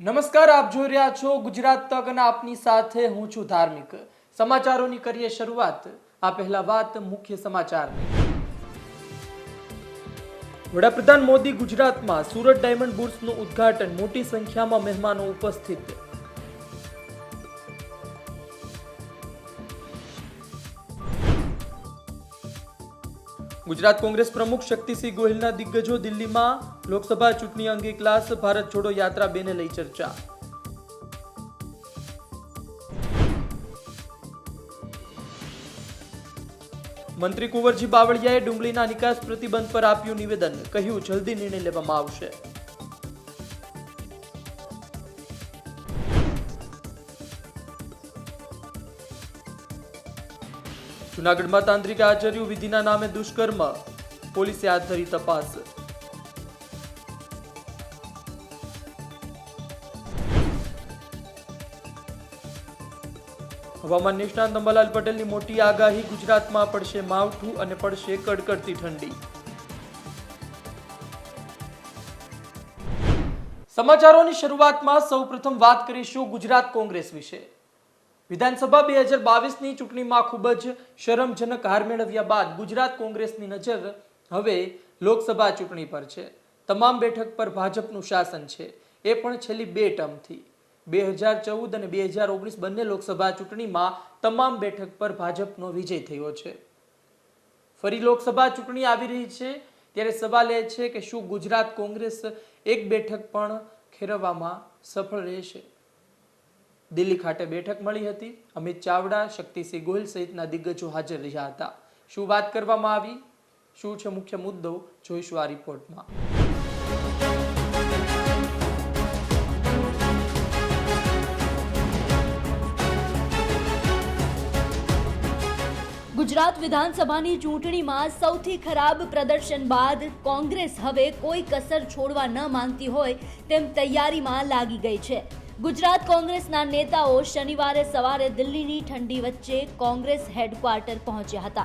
નમસ્કાર, આપ જોઈ રહ્યા છો ગુજરાત તક અને આપની સાથે હું છું ધાર્મિક. સમાચારોની કરીએ શરૂઆત. આ પહેલા વાત મુખ્ય સમાચાર વડાપ્રધાન મોદી ગુજરાતમાં સુરત ડાયમંડ બુર્સનું ઉદ્ઘાટન. મોટી સંખ્યામાં મહેમાનો ઉપસ્થિત. ગુજરાત કોંગ્રેસ પ્રમુખ શક્તિસિંહ ગોહિલના દિગ્ગજો દિલ્હીમાં લોકસભા ચૂંટણી અંગે ક્લાસ ભારત છોડો યાત્રા બેને લઈ ચર્ચા. મંત્રી કુંવરજી બાવળિયાએ ડુંગળીના નિકાસ પ્રતિબંધ પર આપ્યું નિવેદન. કહ્યું, જલ્દી નિર્ણય લેવામાં આવશે. જુનાગઢમાં તાંત્રિક આચાર્ય વિધિના નામે દુષ્કર્મ. પોલીસે હાથ ધરી તપાસ. હવામાન નિષ્ણાંત અંબાલાલ પટેલની મોટી આગાહી ગુજરાતમાં પડશે માવઠું અને પડશે કડકડતી ઠંડી. સમાચારોની શરૂઆતમાં સૌપ્રથમ વાત કરીશું ગુજરાત કોંગ્રેસ વિશે. વિધાનસભા બે હજાર બાવીસની ચૂંટણીમાં ખૂબ જ શરમજનક હાર મેળવ્યા બાદ ગુજરાત કોંગ્રેસની નજર હવે લોકસભા ચૂંટણી પર છે. તમામ બેઠક પર ભાજપનું શાસન છે. એ પણ છેલ્લી બે ટર્મથી. બે હજાર ચૌદ અને બે હજાર ઓગણીસ બંને લોકસભા ચૂંટણીમાં તમામ બેઠક પર ભાજપનો વિજય થયો છે. ફરી લોકસભા ચૂંટણી આવી રહી છે ત્યારે સવાલ એ છે કે શું ગુજરાત કોંગ્રેસ એક બેઠક પણ ખેરવવામાં સફળ રહેશે? દિલ્હી ખાતે બેઠક મળી હતી. અમિત ચાવડા, શક્તિસિંહ ગોહિલ સહિતના દિગ્ગજો હાજર રહ્યા હતા. શું વાત કરવામાં આવી? શું છે મુખ્ય મુદ્દો? જોઈશું આ રિપોર્ટમાં. ગુજરાત વિધાનસભાની ચૂંટણીમાં સૌથી ખરાબ પ્રદર્શન બાદ કોંગ્રેસ હવે કોઈ કસર છોડવા ન માંગતી હોય તેમ તૈયારીમાં લાગી ગઈ છે. ગુજરાત કોંગ્રેસના નેતાઓ શનિવારે સવારે દિલ્હીની ઠંડી વચ્ચે કોંગ્રેસ હેડક્વાર્ટર પહોંચ્યા હતા.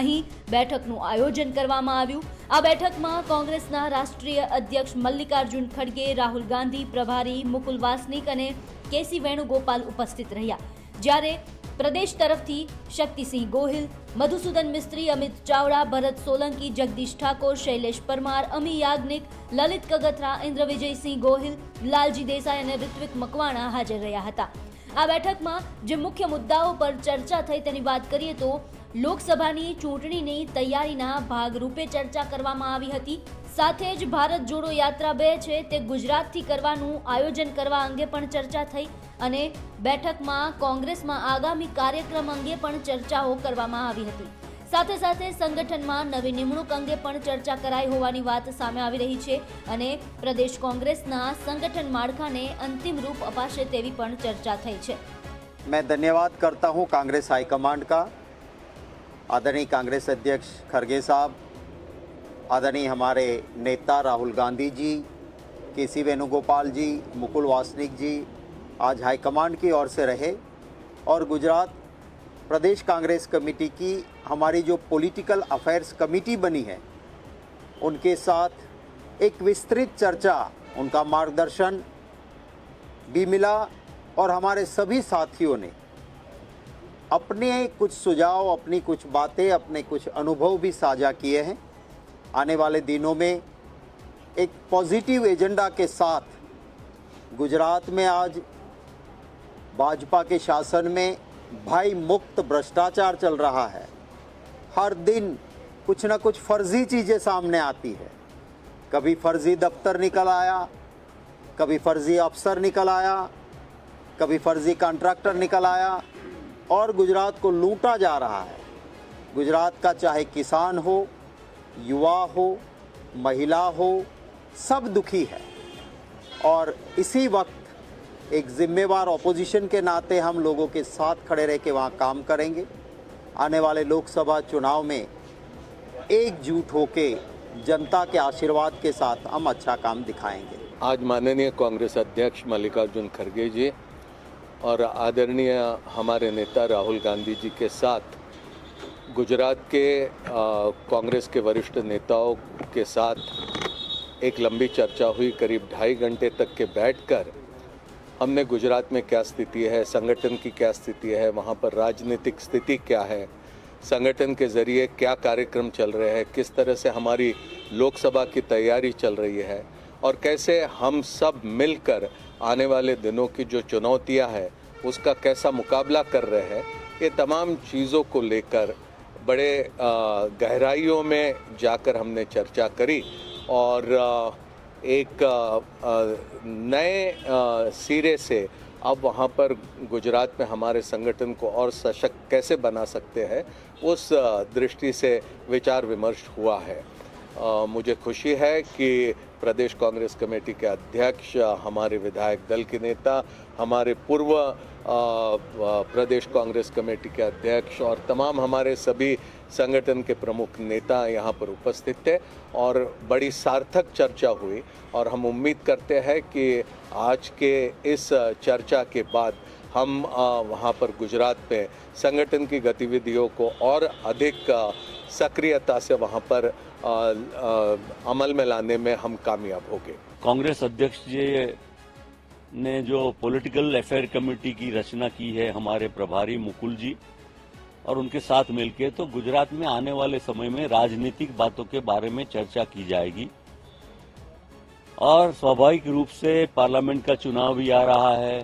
અહીં બેઠકનું આયોજન કરવામાં આવ્યું. આ બેઠકમાં કોંગ્રેસના રાષ્ટ્રીય અધ્યક્ષ મલ્લિકાર્જુન ખડગે, રાહુલ ગાંધી, પ્રભારી મુકુલ વાસનિક અને કેસી વેણુગોપાલ ઉપસ્થિત રહ્યા. જ્યારે પ્રદેશ તરફથી શક્તિસિંહ ગોહિલ, મધુસૂદન મિસ્ત્રી અમિત ચાવડા, ભરત સોલંકી, જગદીશ ઠાકોર, શૈલેષ પરમાર, અમી યાજ્ઞિક, લલિત કગથરા ઇન્દ્ર વિજયસિંહ ગોહિલ, લાલજી દેસાઈ અને ઋત્વિક મકવાણા હાજર રહ્યા હતા. આ બેઠકમાં જે મુખ્ય મુદ્દાઓ પર ચર્ચા થઈ તેની વાત કરીએ તો, લોકસભાની ચૂંટણીની તૈયારીના ભાગરૂપે ચર્ચા કરવામાં આવી હતી. સાથે જ ભારત જોડો યાત્રા બે છે તે ગુજરાતથી કરવાનું આયોજન કરવા અંગે પણ ચર્ચા થઈ. અને બેઠકમાં કોંગ્રેસમાં આગામી કાર્યક્રમ અંગે પણ ચર્ચાઓ કરવામાં આવી હતી સાથે સાથે સંગઠનમાં નવી નિમણૂક અંગે પણ ચર્ચા કરાઈ હોવાની વાત સામે આવી રહી છે અને પ્રદેશ કોંગ્રેસના સંગઠન માળખાને અંતિમ રૂપ અપાશે તેવી પણ ચર્ચા થઈ છે मैं धन्यवाद करता हूं कांग्रेस हाईकमांड का आदरणीय कांग्रेस अध्यक्ष खरगे साहब आदरणीय हमारे नेता राहुल गांधी जी के सी वेणुगोपाल जी मुकुल वासनिक जी आज हाईकमांड की ओर से रहे और गुजरात प्रदेश कांग्रेस कमेटी की हमारी जो पॉलिटिकल अफेयर्स कमेटी बनी है, उनके साथ एक विस्तृत चर्चा, उनका मार्गदर्शन भी मिला और हमारे सभी साथियों ने अपने कुछ सुझाव, अपनी कुछ बातें, अपने कुछ अनुभव भी साझा किए हैं। आने वाले दिनों में एक पॉजिटिव एजेंडा के साथ गुजरात में आज भाजपा के शासन में भाई मुक्त भ्रष्टाचार चल रहा है। हर दिन कुछ ना कुछ फर्जी चीज़ें सामने आती है। कभी फर्जी दफ्तर निकल आया, कभी फर्जी अफसर निकल आया, कभी फर्जी कॉन्ट्रैक्टर निकल आया और गुजरात को लूटा जा रहा है। गुजरात का चाहे किसान हो, युवा हो, महिला हो, सब दुखी है। और इसी वक्त एक जिम्मेवार ऑपोजिशन के नाते हम लोगों के साथ खड़े रह के वहाँ काम करेंगे। आने वाले लोकसभा चुनाव में एकजुट होके जनता के आशीर्वाद के साथ हम अच्छा काम दिखाएँगे। आज माननीय कांग्रेस अध्यक्ष मल्लिकार्जुन खड़गे जी और आदरणीय हमारे नेता राहुल गांधी जी के साथ गुजरात के कांग्रेस के वरिष्ठ नेताओं के साथ एक लंबी चर्चा हुई। करीब ढाई घंटे तक के बैठकर हमने गुजरात में क्या स्थिति है? संगठन की क्या स्थिति है? वहाँ पर राजनीतिक स्थिति क्या है? संगठन के ज़रिए क्या कार्यक्रम चल रहे हैं? किस तरह से हमारी लोकसभा की तैयारी चल रही है? और कैसे हम सब मिलकर आने वाले दिनों की जो चुनौतियाँ हैं, उसका कैसा मुकाबला कर रहे हैं, ये तमाम चीज़ों को लेकर बड़े गहराइयों में जाकर हमने चर्चा करी और एक नए सिरे से अब वहाँ पर गुजरात में हमारे संगठन को और सशक्त कैसे बना सकते हैं, उस दृष्टि से विचार विमर्श हुआ है। मुझे खुशी है कि प्रदेश कांग्रेस कमेटी के अध्यक्ष, हमारे विधायक दल के नेता, हमारे पूर्व प्रदेश कांग्रेस कमेटी के अध्यक्ष और तमाम हमारे सभी संगठन के प्रमुख नेता यहाँ पर उपस्थित थे और बड़ी सार्थक चर्चा हुई और हम उम्मीद करते हैं कि आज के इस चर्चा के बाद हम वहाँ पर गुजरात में संगठन की गतिविधियों को और अधिक सक्रियता से वहाँ पर अमल में लाने में हम कामयाब होंगे। कांग्रेस अध्यक्ष जी ने जो पॉलिटिकल अफेयर कमेटी की रचना की है हमारे प्रभारी मुकुल जी और उनके साथ मिलकर तो गुजरात में आने वाले समय में राजनीतिक बातों के बारे में चर्चा की जाएगी और स्वाभाविक रूप से पार्लियामेंट का चुनाव भी आ रहा है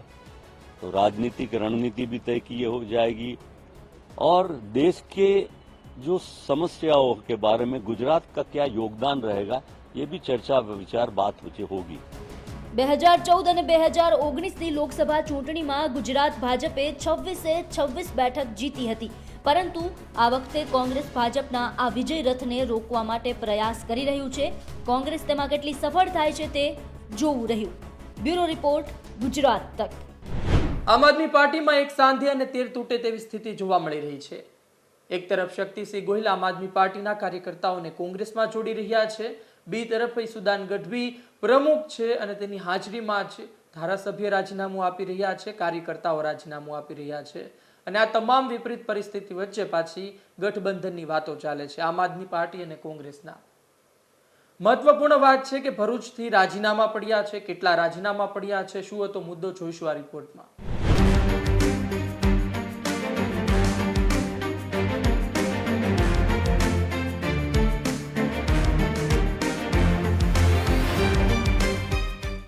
तो राजनीतिक रणनीति भी तय की हो जाएगी और देश के जो समस्याओं के बारे में गुजरात का क्या योगदान रहेगा ये भी चर्चा विचार बात होगी બે હજાર ચૌદ અને બે હજાર ઓગણીસની લોકસભા ચૂંટણીમાં ગુજરાત ભાજપે છવ્વીસે છવ્વીસ બેઠક જીતી હતી પરંતુ આ વખતે કોંગ્રેસ ભાજપના આ વિજય રથને રોકવા માટે પ્રયાસ કરી રહ્યું છે. કોંગ્રેસ તેમાં કેટલી સફળ થાય છે તે જોવું રહ્યું. બ્યુરો રિપોર્ટ, ગુજરાત તક. આમ આદમી પાર્ટીમાં એક સાંધે અને તેર તૂટે તેવી સ્થિતિ જોવા મળી રહી છે. એક તરફ શક્તિસિંહ ગોહિલ આમ આદમી પાર્ટીના કાર્યકર્તાઓને કોંગ્રેસમાં જોડી રહ્યા છે. બી તરફ સુદાન ગઢવી પ્રમુખ છે અને તેની હાજરીમાં જ ધારાસભ્ય રાજીનામું આપી રહ્યા છે, કાર્યકર્તાઓ રાજીનામું આપી રહ્યા છે. અને આ તમામ વિપરીત પરિસ્થિતિ વચ્ચે પાછી ગઠબંધનની વાતો ચાલે છે, આમ આદમી પાર્ટી અને કોંગ્રેસના. મહત્વપૂર્ણ વાત છે કે ભરૂચથી રાજીનામા પડ્યા છે, કેટલા રાજીનામા પડ્યા છે, શું હતો મુદ્દો જોઈશું આ રિપોર્ટમાં.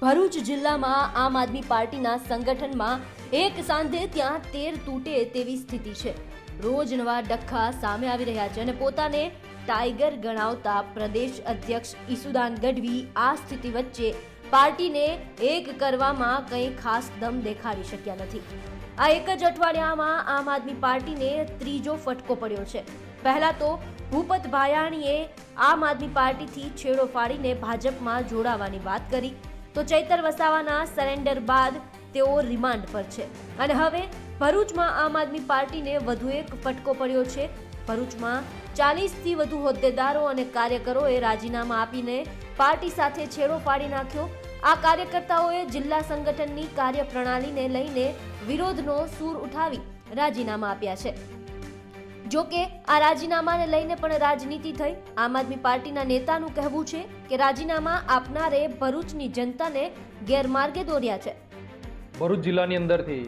ભરૂચ જિલ્લામાં આમ આદમી પાર્ટીના સંગઠનમાં એક સાંધે ત્યાં તેર તૂટે તેવી સ્થિતિ છે. રોજ નવા ડખ્ખા સામે આવી રહ્યા છે અને પોતાને ટાઈગર ગણાવતા પ્રદેશ અધ્યક્ષ ઈસુદાન ગઢવી આ સ્થિતિ વચ્ચે પાર્ટીને એક કરવામાં કંઈ ખાસ દમ દેખાડી શક્યા નથી. આ એક જ અઠવાડિયામાં આમ આદમી પાર્ટીને ત્રીજો ફટકો પડ્યો છે. પહેલા તો ભૂપત ભાયાણીએ આમ આદમી પાર્ટીથી છેડો ફાડીને ભાજપમાં જોડાવાની વાત કરી. તો ચૈતર વસાવાના સરેન્ડર બાદ તેઓ રિમાન્ડ પર છે. અને હવે ભરૂચમાં આમ આદમી પાર્ટીને વધુ એક ફટકો પડ્યો છે. ભરૂચમાં ચાલીસથી વધુ હોદ્દેદારો અને કાર્યકરોએ રાજીનામા આપીને પાર્ટી સાથે છેડો ફાડી નાખ્યો. આ કાર્યકર્તાઓએ જિલ્લા સંગઠનની કાર્યપ્રણાલીને લઈને વિરોધનો સૂર ઉઠાવી રાજીનામા આપ્યા છે. જોકે આ રાજીનામાને લઈને પણ રાજનીતિ થઈ. આમ આદમી પાર્ટીના નેતાનું કહેવું છે કે રાજીનામા આપનારે ભરૂચની જનતાને ગેરમાર્ગે દોર્યા છે. ભરૂચ જિલ્લાની અંદરથી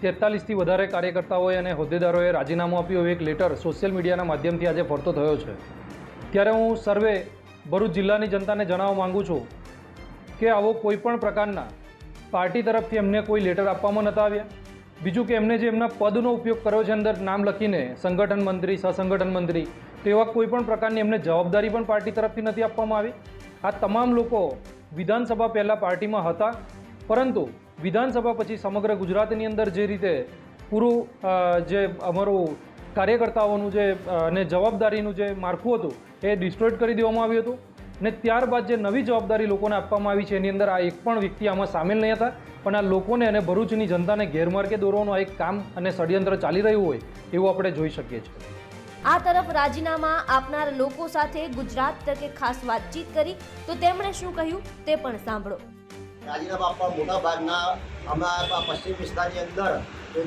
તેતાલીસથી વધારે કાર્યકર્તાઓએ અને હોદ્દેદારોએ રાજીનામું આપ્યું એક લેટર સોશિયલ મીડિયાના માધ્યમથી આજે ફરતો થયો છે. ત્યારે હું સર્વે ભરૂચ જિલ્લાની જનતાને જણાવવા માગું છું કે આવો કોઈ પણ પ્રકારના પાર્ટી તરફથી એમને કોઈ લેટર આપવામાં નહોતા આવ્યા. બીજું કે એમને જે એમના પદનો ઉપયોગ કર્યો છે અંદર નામ લખીને સંગઠન મંત્રી, સહસંગઠન મંત્રી, તેવા કોઈ પણ પ્રકારની એમને જવાબદારી પણ પાર્ટી તરફથી નથી આપવામાં આવી. આ તમામ લોકો વિધાનસભા પહેલાં પાર્ટીમાં હતા. પરંતુ વિધાનસભા પછી સમગ્ર ગુજરાતની અંદર જે રીતે પૂરું જે અમારું કાર્યકર્તાઓનું જે ને જવાબદારીનું જે માળખું હતું, એ ડિસ્ટ્રોઇડ કરી દેવામાં આવ્યું હતું. ને ત્યારબાદ જે નવી જવાબદારી લોકોને આપવામાં આવી છે, એની અંદર આ એક પણ વ્યક્તિ આમાં સામેલ નહીં હતા. પણ આ લોકોને અને ભરૂચની જનતાને ગેરમાર્ગે દોરવાનું આ એક કામ અને ષડયંત્ર ચાલી રહ્યું હોય, એવું આપણે જોઈ શકીએ છીએ. આ તરફ રાજીનામા આપનાર લોકો સાથે ગુજરાત તકે ખાસ વાતચીત કરી. તો તેમણે શું કહ્યું તે પણ સાંભળો. રાજીનામા આપવા મોટા ભાગના અમારા પશ્ચિમ વિસ્તારની અંદર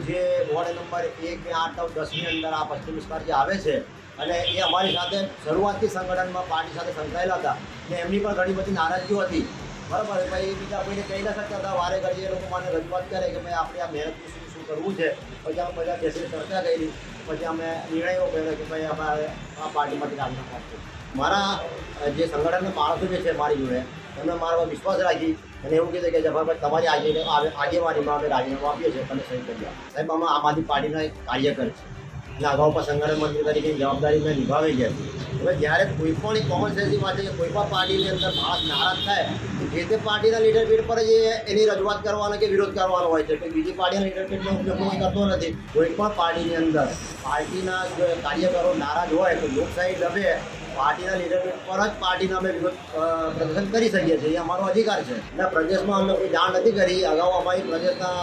જે વોર્ડ નંબર એક બે આઠ, નવ, દસની અંદર આ પશ્ચિમ વિસ્તાર જે આવે છે અને એ અમારી સાથે શરૂઆતથી સંગઠનમાં પાર્ટી સાથે સંકળાયેલા હતા ને એમની પણ ઘણી બધી નારાજગીઓ હતી. બરાબર ભાઈ બીજા કોઈને કહી ના શકતા હતા, વારે ઘડીએ એ લોકો મને રજૂઆત કરે કે ભાઈ આપણે આ મહેનતનું શું શું કરવું છે. પછી અમે બધા બેસીને ચર્ચા કરી, પછી અમે નિર્ણયો કર્યો કે ભાઈ અમારે આ પાર્ટીમાંથી રાજીનામું આપવું મારા જે સંગઠનના માણસો જે છે મારી જોડે, એમને મારા વિશ્વાસ રાખી અને એવું કીધું કે જફરભાઈ તમારી આજે આગેવાનીમાં અમે રાજીનામું આપીએ છીએ, તમે સહી કરી આપો સાહેબ અમે આમ આદમી પાર્ટીના એક કાર્યકર છે. એટલે અગાઉ પણ સંગઠન મંત્રી તરીકેની જવાબદારી મેં નિભાવી છે. હવે જ્યારે કોઈ પણ કોમન છે કોઈ પણ પાર્ટીની અંદર માણસ નારાજ થાય, તો જે તે પાર્ટીના લીડરશીપ પર જ એની રજૂઆત કરવાનો કે વિરોધ કરવાનો હોય છે. કે બીજી પાર્ટીના લીડરશીપનો ઉપયોગ કોઈ કરતો નથી. કોઈ પણ પાર્ટીની અંદર પાર્ટીના કાર્યકરો નારાજ હોય, તો લોકશાહી દબે પાર્ટીના લીડરશીપ પર જ પાર્ટીના અમે વિરોધ પ્રદર્શન કરી શકીએ છીએ. એ અમારો અધિકાર છે. અને પ્રદેશમાં અમે કોઈ જાણ નથી કરી. અગાઉ અમારી પ્રદેશના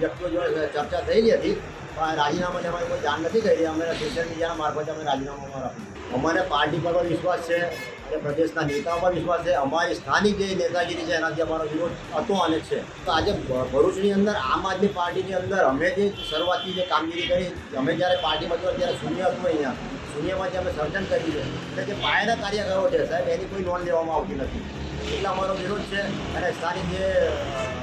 વ્યક્તિઓ જોડે ચર્ચા થયેલી હતી. પણ રાજીનામાની અમારી કોઈ જાણ નથી કરી. અમે સોશિયલ મીડિયાના મારફતે અમે રાજીનામું રાખ્યું અમને પાર્ટી પર પણ વિશ્વાસ છે. અને પ્રદેશના નેતાઓ પર વિશ્વાસ છે. અમારી સ્થાનિક જે નેતાગીરી છે, એનાથી અમારો વિરોધ હતો અને છે. તો આજે ભરૂચની અંદર આમ આદમી પાર્ટીની અંદર અમે જે શરૂઆતની જે કામગીરી કરી, અમે જ્યારે પાર્ટીમાં હતા ત્યારે શૂન્ય હતું અહીંયા. શૂન્યમાંથી અમે સર્જન કર્યું છે એટલે જે પાયાના કાર્યકરો છે સાહેબ એની કોઈ નોંધ લેવામાં આવતી નથી. એટલા અમારો વિરોધ છે અને સ્થાનિક જે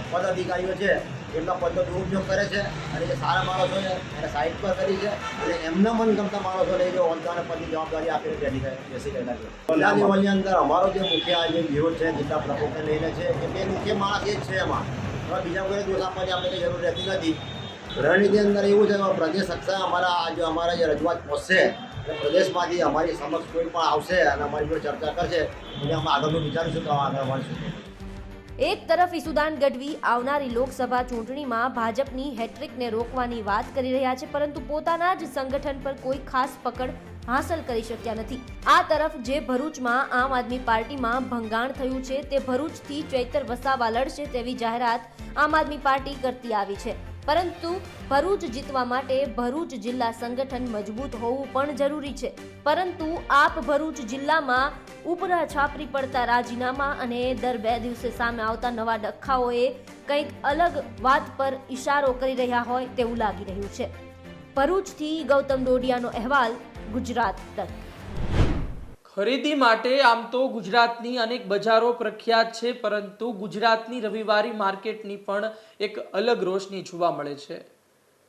પદ પદાધિકારીઓ છે એમના પદનો દુરુપયોગ કરે છે અને જે સારા માણસો છે એને સાઈડ પર કરી છે અને એમના મનગમતા માણસોને જે અને પદની જવાબદારી આપીને ગઈ- બેસી ગયેલા છે જિલ્લા લેવલની અંદર અમારો જે મુખ્ય જે વિરોધ છે જિલ્લા પ્રમુખને લઈને છે કે બે મુખ્ય માણસ એ જ છે એમાં. હવે બીજા કોઈ દોષ આપવાની આપણે કંઈ જરૂર રહેતી નથી. રણનીતિ અંદર એવું છે પ્રદેશ કક્ષાએ અમારા આ જે અમારા જે રજૂઆત પહોંચશે પ્રદેશમાંથી અમારી સમક્ષ કોઈ પણ આવશે અને અમારી જોડે ચર્ચા કરશે, એટલે અમે આગળનું વિચારીશું તો આગળ મળશું એક તરફ ઈસુદાન ગઢવી આવનારી લોકસભા ચૂંટણીમાં ભાજપની હેટ્રિકને રોકવાની વાત કરી રહ્યા છે, પરંતુ પોતાના જ સંગઠન પર કોઈ ખાસ પકડ હાંસલ કરી શક્યા નથી. આ તરફ જે ભરૂચમાં આમ આદમી પાર્ટીમાં ભંગાણ થયું છે, તે ભરૂચથી ચૈતર વસાવા લડશે તેવી જાહેરાત આમ આદમી પાર્ટી કરતી આવી છે. પરંતુ ભરૂચ જીતવા માટે ભરૂચ જિલ્લા સંગઠન મજબૂત હોવું પણ જરૂરી છે. પરંતુ આપ ભરૂચ જિલ્લામાં ઉપરા છાપરી પડતા રાજીનામા અને દર બે દિવસે સામે આવતા નવા ડખ્ખાઓએ કંઈક અલગ વાત પર ઇશારો કરી રહ્યા હોય તેવું લાગી રહ્યું છે. ભરૂચથી ગૌતમ ડોડિયાનો અહેવાલ, ગુજરાત તક. ખરીદી માટે આમ તો ગુજરાતની અનેક બજારો પ્રખ્યાત છે, પરંતુ ગુજરાતની રવિવારી માર્કેટની પણ એક અલગ રોશની જોવા મળે છે.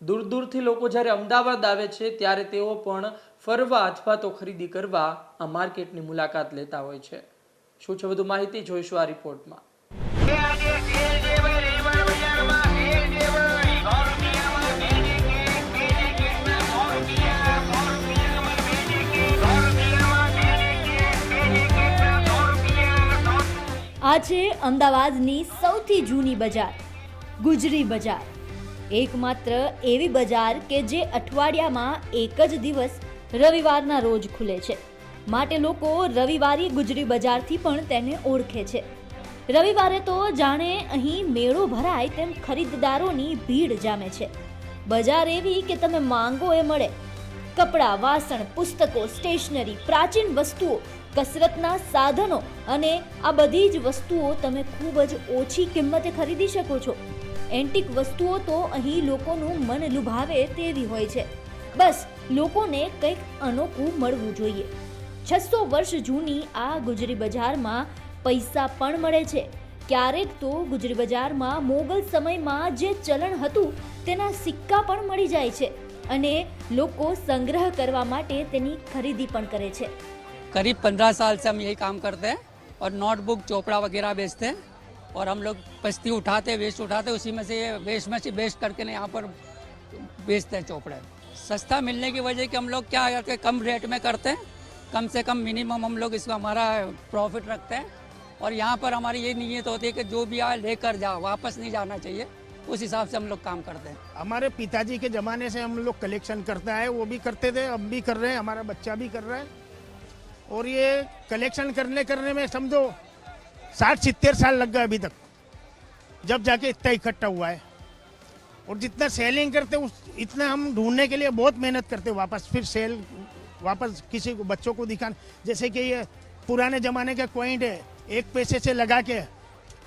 દૂર દૂરથી લોકો જ્યારે અમદાવાદ આવે છે, ત્યારે તેઓ પણ ફરવા અથવા તો ખરીદી કરવા આ માર્કેટની મુલાકાત લેતા હોય છે. શું છે વધુ માહિતી? જોઈશું આ રિપોર્ટમાં. આ છે અમદાવાદની સૌથી જૂની બજાર, ગુજરી બજાર. એકમાત્ર એવી બજાર કે જે અઠવાડિયામાં એક જ દિવસ રવિવારના રોજ ખુલે છે. માટે લોકો રવિવારી ગુજરી બજારથી પણ તેને ઓળખે છે. રવિવારે તો જાણે અહીં મેળો ભરાય તેમ ખરીદદારોની ભીડ જામે છે. બજાર એવી કે તમે માંગો એ મળે. કપડાં, વાસણ, પુસ્તકો, સ્ટેશનરી, પ્રાચીન વસ્તુઓ કસરતના સાધનો અને આ બધી જ વસ્તુઓ તમે ખૂબ જ ઓછી કિંમતે ખરીદી શકો છો. એન્ટિક વસ્તુઓ તો અહીં લોકોનું મન લુભાવે તેવી હોય છે. બસ, લોકોને કંઈક અનોખું મળવું જોઈએ. છસો વર્ષ જૂની આ ગુજરી બજારમાં પૈસા પણ મળે છે. ક્યારેક તો ગુજરી બજારમાં મોગલ સમયમાં જે ચલણ હતું તેના સિક્કા પણ મળી જાય છે અને લોકો સંગ્રહ કરવા માટે તેની ખરીદી પણ કરે છે. करीब पंद्रह साल से हम यही काम करते हैं और नोटबुक, चोपड़ा वगैरह बेचते हैं और हम लोग पस्ती उठाते, वेस्ट उठाते, उसी में से ये वेस्ट में से वेस्ट करके ना यहाँ पर बेचते हैं चोपड़े। सस्ता मिलने की वजह कि हम लोग क्या करते कम रेट में करते हैं, कम से कम मिनिमम हम लोग इसको हमारा प्रॉफिट रखते हैं और यहाँ पर हमारी ये नीयत होती है कि जो भी आए लेकर जाओ, वापस नहीं जाना चाहिए, उस हिसाब से हम लोग काम करते हैं। हमारे पिताजी के ज़माने से हम लोग कलेक्शन करते आए वो भी करते थे अब भी कर रहे हैं, हमारा बच्चा भी कर रहा है। और ये कलेक्शन करने करने में समझो, साठ सितर साल लग गए अभी तक, जब जाके इतना इकट्ठा हुआ है। और जितना सेलिंग करते, उस इतना हम ढूँढने के लिए बहुत मेहनत करते वापस, फिर सेल वापस किसी को, बच्चों को दिखाना। जैसे कि ये पुराने ज़माने का पॉइंट है, एक पैसे से लगा के,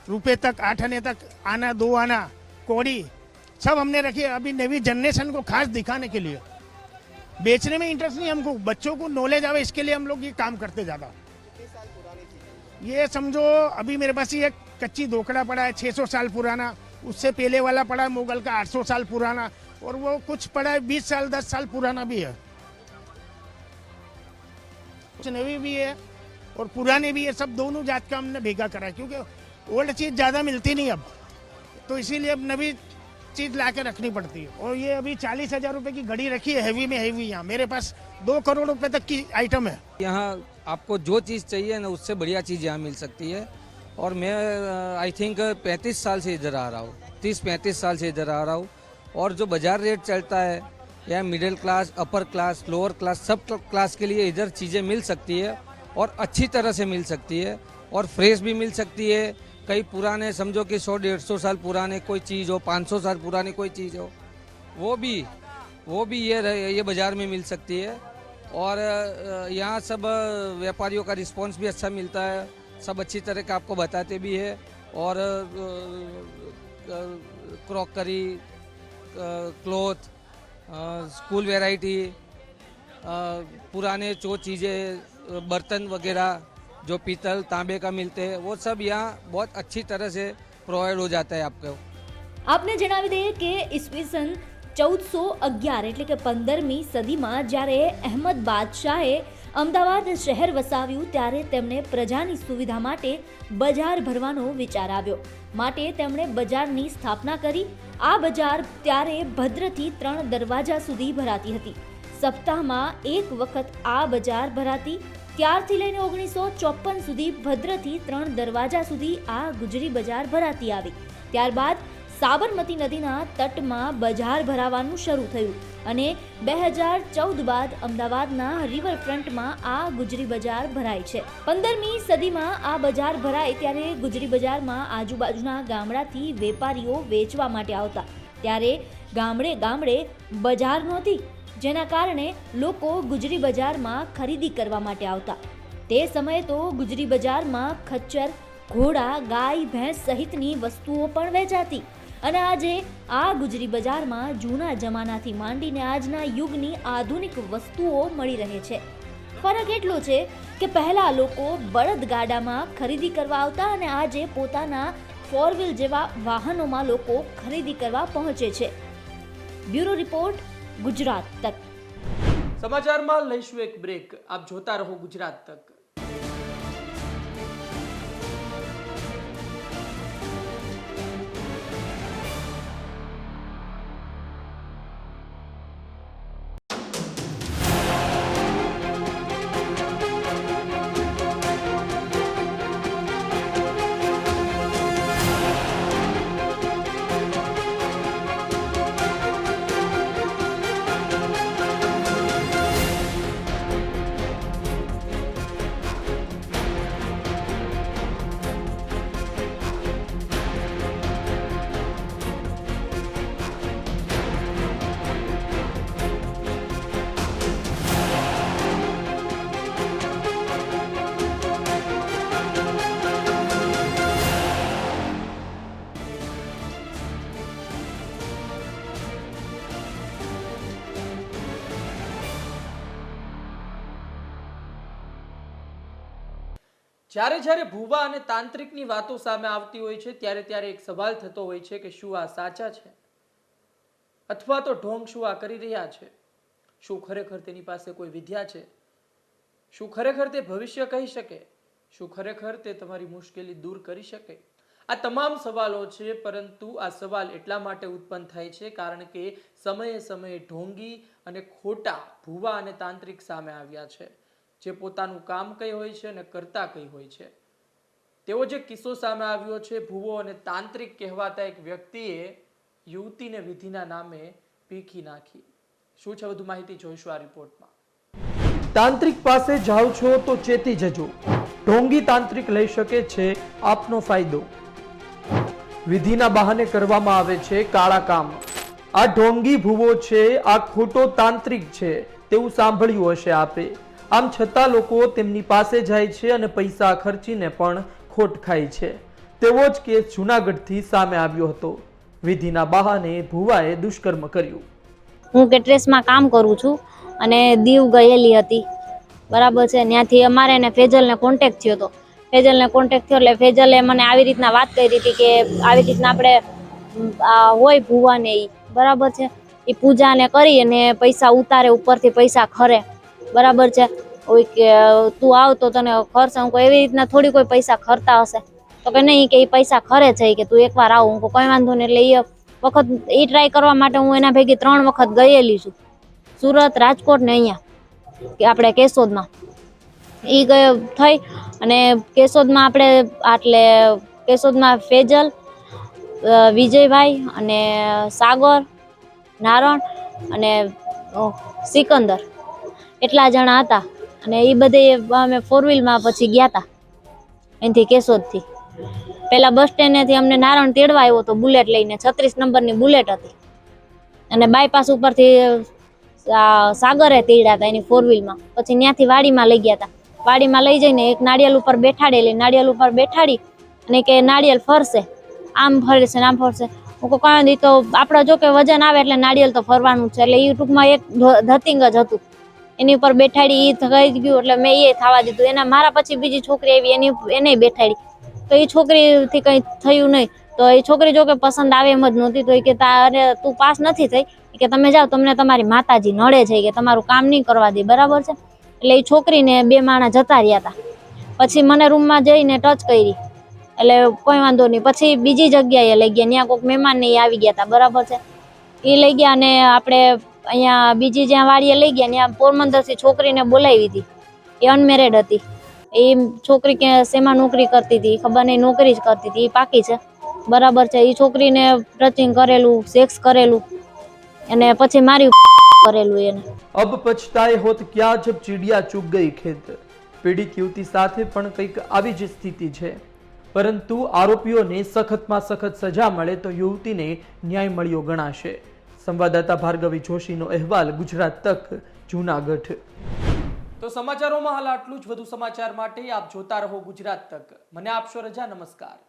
रुपए तक आठ आने तक, आना, दो आना, कौड़ी, सब हमने रखी। अभी नवी जनरेशन को खास दिखाने के लिए। बेचने में इंटरेस्ट नहीं, हमको बच्चों को नॉलेज आवे, इसके लिए हम लोग ये काम करते ज़्यादा। ये समझो, अभी मेरे पास ये कच्ची दोकड़ा पड़ा है 600 साल पुराना, उससे पहले वाला पड़ा है, मुगल का 800 साल पुराना, और वो कुछ पड़ा है 20 साल 10 साल पुराना भी है। कुछ नवी भी है, और पुराने भी है, सब दोनों जात का हमने भेगा करा है, क्योंकि ओल्ड चीज़ ज़्यादा मिलती नहीं अब। तो इसीलिए अब नवी चीज़ ला के रखनी पड़ती है। और ये अभी चालीस हज़ार रुपये की घड़ी रखी है हैवी में हैवी यहाँ। मेरे पास दो करोड़ रुपए तक की आइटम है। यहाँ आपको जो चीज़ चाहिए ना, उससे बढ़िया चीज़ यहाँ मिल सकती है। और मैं आई थिंक 35 साल से इधर आ रहा हूँ। 30-35 साल से इधर आ रहा हूँ। और जो बाज़ार रेट चलता है, या middle class upper class lower class सब क्लास के लिए इधर चीज़ें मिल सकती है। और अच्छी तरह से मिल सकती है। और फ्रेश भी मिल सकती है। कई पुराने, समझो कि सौ, डेढ़ सौ साल पुराने कोई चीज़ हो, पाँच सौ साल पुरानी कोई चीज़ हो, वो भी वो भी ये ये बाज़ार में मिल सकती है। और यहाँ सब व्यापारियों का रिस्पांस भी अच्छा मिलता है, सब अच्छी तरह का आपको बताते भी है। और क्रॉकरी क्लोथ स्कूल वैरायटी पुराने जो चीज़ें, बर्तन वगैरह जो पीतल तांबे का मिलते हैं वो सब यहाँ बहुत अच्छी तरह से प्रोवाइड हो जाता है आपको આપને જણાવી દઈએ કે ઈસવીસન ચૌદસો અગિયાર એટલે કે પંદરમી સદીમાં જ્યારે અહેમદ બાદશાહે અમદાવાદ શહેર વસાવ્યું ત્યારે તેમણે પ્રજાની સુવિધા માટે બજાર ભરવાનો વિચાર આવ્યો માટે તેમણે બજારની સ્થાપના કરી આ બજાર ત્યારે ભદ્રથી ત્રણ દરવાજા સુધી ભરાતી હતી સપ્તાહમાં એક વખત આ બજાર ભરાતી ત્યારથી લઈને ઓગણીસો ચોપન સુધી ભદ્રથી ત્રણ દરવાજા સુધી આ ગુજરી બજાર ભરાતી આવી. ત્યારબાદ સાબરમતી નદીના તટમાં બજાર ભરાવાનું શરૂ થયું અને બે હજાર ચૌદ બાદ અમદાવાદના રિવરફ્રન્ટમાં આ ગુજરી બજાર ભરાય છે. પંદરમી સદીમાં આ બજાર ભરાય ત્યારે ગુજરી બજારમાં આજુબાજુના ગામડાથી વેપારીઓ વેચવા માટે આવતા. ત્યારે ગામડે ગામડે બજાર નહોતી જેના કારણે લોકો ગુજરી બજારમાં ખરીદી કરવા માટે આવતા. તે સમયે તો ગુજરી બજારમાં ખચ્ચર, ઘોડા, ગાય, ભેંસ સહિતની વસ્તુઓ પણ વેચાતી. અને આજે આ ગુજરી બજારમાં જૂના જમાનાથી માંડીને આજના યુગની આધુનિક વસ્તુઓ મળી રહે છે. ફરક એટલો છે કે પહેલા લોકો બળદગાડામાં ખરીદી કરવા આવતા અને આજે પોતાના ફોર વ્હીલ જેવા વાહનોમાં લોકો ખરીદી કરવા પહોંચે છે. બ્યુરો રિપોર્ટ ગુજરાત તક. સમાચારમાં લઈશું એક બ્રેક આપ જોતા રહો ગુજરાત તક. જ્યારે જ્યારે ભૂવા અને તાંત્રિકની વાતો સામે આવતી હોય છે, ત્યારે ત્યારે એક સવાલ થતો હોય છે કે શું આ સાચા છે? અથવા તો ઢોંગ શું આ કરી રહ્યા છે? શું ખરેખર તેની પાસે કોઈ વિદ્યા છે? શું ખરેખર તે ભવિષ્ય કહી શકે? શું ખરેખર તે તમારી મુશ્કેલી દૂર કરી શકે? આ તમામ સવાલો છે, પરંતુ આ સવાલ એટલા માટે ઉત્પન્ન થાય છે કારણ કે સમયે સમયે ઢોંગી અને ખોટા ભૂવા અને તાંત્રિક સામે આવ્યા છે. જે પોતાનું કામ કઈ હોય છે અને કરતા કઈ હોય છે. તેવો જે કિસ્સો સામે આવ્યો છે, ભૂવો અને તાંત્રિક કહેવાતા એક વ્યક્તિએ યુવતીને વિધિના નામે પીખી નાખી. શું છે વધુ માહિતી જોઈશું આ રિપોર્ટમાં. તાંત્રિક પાસે જાઓ છો તો ચેતી જજો. ઢોંગી તાંત્રિક લઈ શકે છે, આપનો ફાયદો. વિધિના બહાને કરવામાં આવે છે કાળા કામ. આ ઢોંગી ભૂવો છે, આ ખોટો તાંત્રિક છે, તેવું સાંભળ્યું હશે આપે. આમ છતાં લોકો તેમની પાસે જાય છે અને પૈસા ખર્ચીને પણ ખોટ ખાય છે. તેવો જ કેસ જુનાગઢથી સામે આવ્યો હતો. વિધિના બહાને ભુવાએ દુષ્કર્મ કર્યું. હું કેટરેસમાં કામ કરું છું અને દીવ ગયેલી હતી. બરાબર છે, ત્યાંથી અમારે ને ફેજલને કોન્ટેક્ટ થયો હતો. ફેજલને કોન્ટેક્ટ થયો એટલે ફેજલે મને આવી રીતના વાત કરી હતી કે આવી રીતના આપણે હોય ભુવાને એ બરાબર છે એ પૂજાને કરી અને પૈસા ઉતારે ઉપરથી પૈસા ખરે. બરાબર છે. કે, તું આવ તો તને ખર્ચ, હું એવી રીતના થોડી કોઈ પૈસા ખરતા હશે. તો કે નહીં, કે એ પૈસા ખરે છે કે તું એકવાર આવ, હું કોઈ વાંધો નહીં, એટલે એ વખત એ ટ્રાય કરવા માટે હું એના ભેગી ત્રણ વખત ગયેલી છું. સુરત, રાજકોટ ને અહીંયા, કે આપણે કેશોદમાં. એ ગયો થઈ, અને કેશોદમાં આપણે આટલે, કેશોદમાં ફેજલ વિજયભાઈ અને સાગર, નારણ અને સિકંદર. એટલા જણા હતા. અને એ બધે અમે ફોર વ્હીલમાં પછી ગયા હતા એનાથી કેશોદથી. પહેલાં બસ સ્ટેન્ડેથી અમને નારણ તેડવા આવ્યો હતો બુલેટ લઈને છત્રીસ નંબરની બુલેટ હતી. અને બાયપાસ ઉપરથી સાગરે તેડ્યા હતા એની ફોર વ્હીલમાં પછી ત્યાંથી વાડીમાં લઈ ગયા હતા વાડીમાં લઈ જઈને એક નાળિયેર ઉપર બેઠાડેલી નાળિયેર ઉપર બેઠાડી અને કે નાળિયેર ફરશે. આમ ફરશે ને આમ ફરશે. હું કોઈ કાંઈ તો આપણે જો કે વજન આવે એટલે નાળિયેર તો ફરવાનું છે. એટલે એ ટૂંકમાં એક ધતિંગ જ હતું. એની ઉપર બેઠાડી એ થઈ ગયું એટલે મેં એ થવા દીધું. એના મારા પછી બીજી છોકરી આવી, એની એને બેઠાડી. તો એ છોકરીથી કંઈ થયું નહીં. તો એ છોકરી જો કે પસંદ આવે એમ જ નહોતી, તો એ કે તારે તું પાસ નથી થઈ. કે તમે જાઓ, તમને તમારી માતાજી નડે છે કે તમારું કામ નહીં કરવા દે, બરાબર છે? એટલે એ છોકરીને બે માણા જતા રહ્યા હતા પછી મને રૂમમાં જઈને ટચ કરી. એટલે કોઈ વાંધો નહીં. પછી બીજી જગ્યાએ લઈ ગયા ત્યાં કોઈક મહેમાન ને આવી ગયા હતા બરાબર છે? એ લઈ ગયા અને આપણે અહીંયા બીજી જ્યાં વાડીએ લઈ ગયા ત્યાં પોરબંદરથી છોકરીને બોલાવી હતી. એ અનમેરેડ હતી. એ છોકરી કે શેમાં નોકરી કરતી હતી ખબર નહીં, નોકરી જ કરતી હતી, એ પાકી છે. બરાબર છે, એ છોકરીને ટચિંગ કરેલું સેક્સ કરેલું, અને પછી મારી કરેલું એને. અબ પછતાય હોત ક્યા જબ ચીડિયા ચૂક ગઈ ખેત. પીડિત યુવતી સાથે પણ કંઈક આવી જ સ્થિતિ છે. પરંતુ આરોપીઓને સખતમાં સખત સજા મળે તો યુવતીને ન્યાય મળ્યો ગણાશે. સંવાદદાતા ભાર્ગવી જોશીનો અહેવાલ ગુજરાત તક, જૂનાગઢ. તો સમાચારોમાં હાલ આટલું જ. વધુ સમાચાર માટે આપ જોતા રહો ગુજરાત તક. મને આપશો રજા. નમસ્કાર.